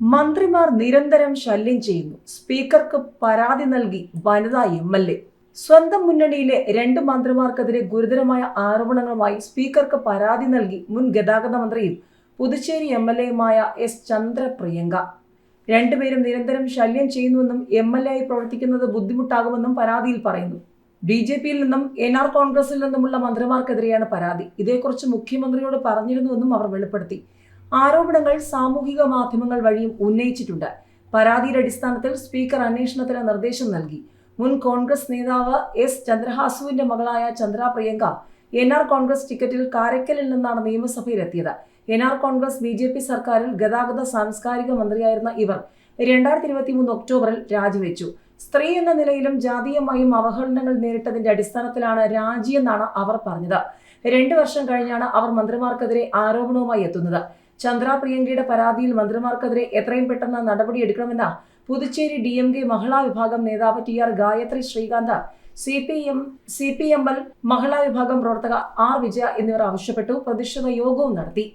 മന്ത്രിമാർ നിരന്തരം ശല്യം ചെയ്യുന്നു. സ്പീക്കർക്ക് പരാതി നൽകി വനിതാ എം എൽ എ. സ്വന്തം മുന്നണിയിലെ രണ്ട് മന്ത്രിമാർക്കെതിരെ ഗുരുതരമായ ആരോപണങ്ങളുമായി സ്പീക്കർക്ക് പരാതി നൽകി മുൻ ഗതാഗത മന്ത്രിയും പുതുച്ചേരി എം എൽ എയുമായ എസ് ചന്ദ്രപ്രിയങ്ക. രണ്ടുപേരും നിരന്തരം ശല്യം ചെയ്യുന്നുവെന്നും എം എൽ എ ആയി പ്രവർത്തിക്കുന്നത് ബുദ്ധിമുട്ടാകുമെന്നും പരാതിയിൽ പറയുന്നു. ബി ജെ പിയിൽ നിന്നും എൻ ആർ കോൺഗ്രസിൽ നിന്നുമുള്ള മന്ത്രിമാർക്കെതിരെയാണ് പരാതി. ഇതേക്കുറിച്ച് മുഖ്യമന്ത്രിയോട് പറഞ്ഞിരുന്നുവെന്നും അവർ വെളിപ്പെടുത്തി. ആരോപണങ്ങൾ സാമൂഹിക മാധ്യമങ്ങൾ വഴിയും ഉന്നയിച്ചിട്ടുണ്ട്. പരാതിയുടെ അടിസ്ഥാനത്തിൽ സ്പീക്കർ അന്വേഷണത്തിന് നിർദ്ദേശം നൽകി. മുൻ കോൺഗ്രസ് നേതാവ് എസ് ചന്ദ്രഹാസുവിന്റെ മകളായ ചന്ദ്ര പ്രിയങ്ക എൻ ആർ കോൺഗ്രസ് ടിക്കറ്റിൽ കാരയ്ക്കലിൽ നിന്നാണ് നിയമസഭയിലെത്തിയത്. N R Congress B J P സർക്കാരിൽ ഗതാഗത സാംസ്കാരിക മന്ത്രിയായിരുന്ന ഇവർ രണ്ടായിരത്തി ഇരുപത്തി മൂന്ന് ഒക്ടോബറിൽ രാജിവെച്ചു. സ്ത്രീ എന്ന നിലയിലും ജാതീയമായും അവഹേളനങ്ങൾ നേരിട്ടതിന്റെ അടിസ്ഥാനത്തിലാണ് രാജിയെന്നാണ് അവർ പറഞ്ഞത്. രണ്ടു വർഷം കഴിഞ്ഞാണ് അവർ മന്ത്രിമാർക്കെതിരെ ആരോപണവുമായി എത്തുന്നത്. ചന്ദ്ര പ്രിയങ്കയുടെ പരാതിയിൽ മന്ത്രിമാർക്കെതിരെ എത്രയും പെട്ടെന്ന് നടപടിയെടുക്കണമെന്ന് പുതുച്ചേരി ഡി എം കെ മഹിളാ വിഭാഗം നേതാവ് T R Gayathri Srikanth C P M C P M L മഹിളാ വിഭാഗം പ്രവർത്തക ആർ വിജയ എന്നിവർ ആവശ്യപ്പെട്ടു. പ്രതിഷേധ യോഗവും നടത്തി.